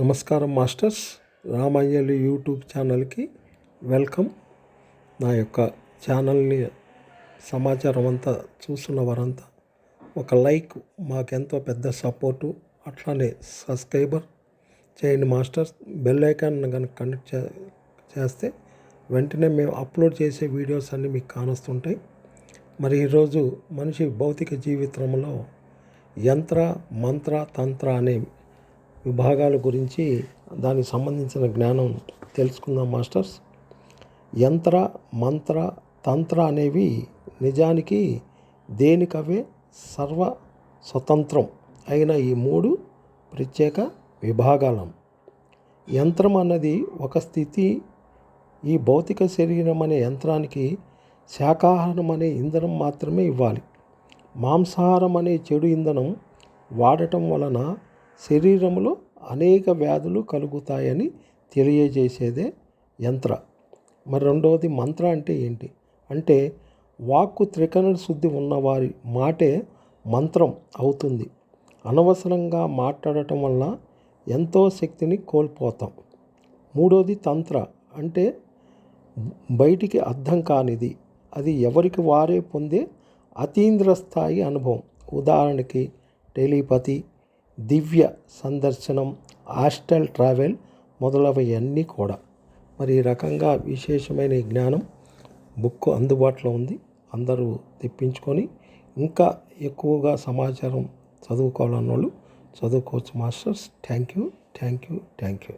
నమస్కారం మాస్టర్స్. రామయ్యలు యూట్యూబ్ ఛానల్కి వెల్కమ్. నా యొక్క ఛానల్ని సమాచారం అంతా చూస్తున్న వారంతా ఒక లైక్ మాకెంతో పెద్ద సపోర్టు అట్లానే సబ్స్క్రైబర్ చేయండి మాస్టర్స్. బెల్ ఐకాన్ కనుక కనెక్ట్ చే చేస్తే వెంటనే మేము అప్లోడ్ చేసే వీడియోస్ అన్నీ మీకు కానొస్తుంటాయి. మరి ఈరోజు మనిషి భౌతిక జీవితంలో యంత్ర మంత్ర తంత్ర అనే విభాగాల గురించి దానికి సంబంధించిన జ్ఞానం తెలుసుకుందాం మాస్టర్స్. యంత్ర మంత్ర తంత్ర అనేవి నిజానికి దేనికవే సర్వ స్వతంత్రం అయిన ఈ మూడు ప్రత్యేక విభాగాలం. యంత్రం అన్నది ఒక స్థితి ఈ భౌతిక శరీరం అనే యంత్రానికి శాకాహారం అనే ఇంధనం మాత్రమే ఇవ్వాలి. మాంసాహారం అనే చెడు ఇంధనం వాడటం వలన శరీరంలో అనేక వ్యాధులు కలుగుతాయని తెలియజేసేదే యంత్ర. మరి రెండవది మంత్ర అంటే ఏంటి? అంటే వాక్కు త్రికరణ శుద్ధి ఉన్నవారి మాటే మంత్రం అవుతుంది. అనవసరంగా మాట్లాడటం వల్ల ఎంతో శక్తిని కోల్పోతాం. మూడోది తంత్ర అంటే బయటికి అర్థం కానిది. అది ఎవరికి వారే పొందే అతీంద్ర స్థాయి అనుభవం. ఉదాహరణకి టెలిపతి దివ్య సందర్శనం హాస్టల్ ట్రావెల్ మొదలవన్నీ కూడా. మరి ఈ రకంగా విశేషమైన జ్ఞానం బుక్ అందుబాటులో ఉంది. అందరూ తెప్పించుకొని ఇంకా ఎక్కువగా సమాచారం చదువుకోవాలన్న వాళ్ళు చదువుకోవచ్చు masters. Thank you thank you thank you.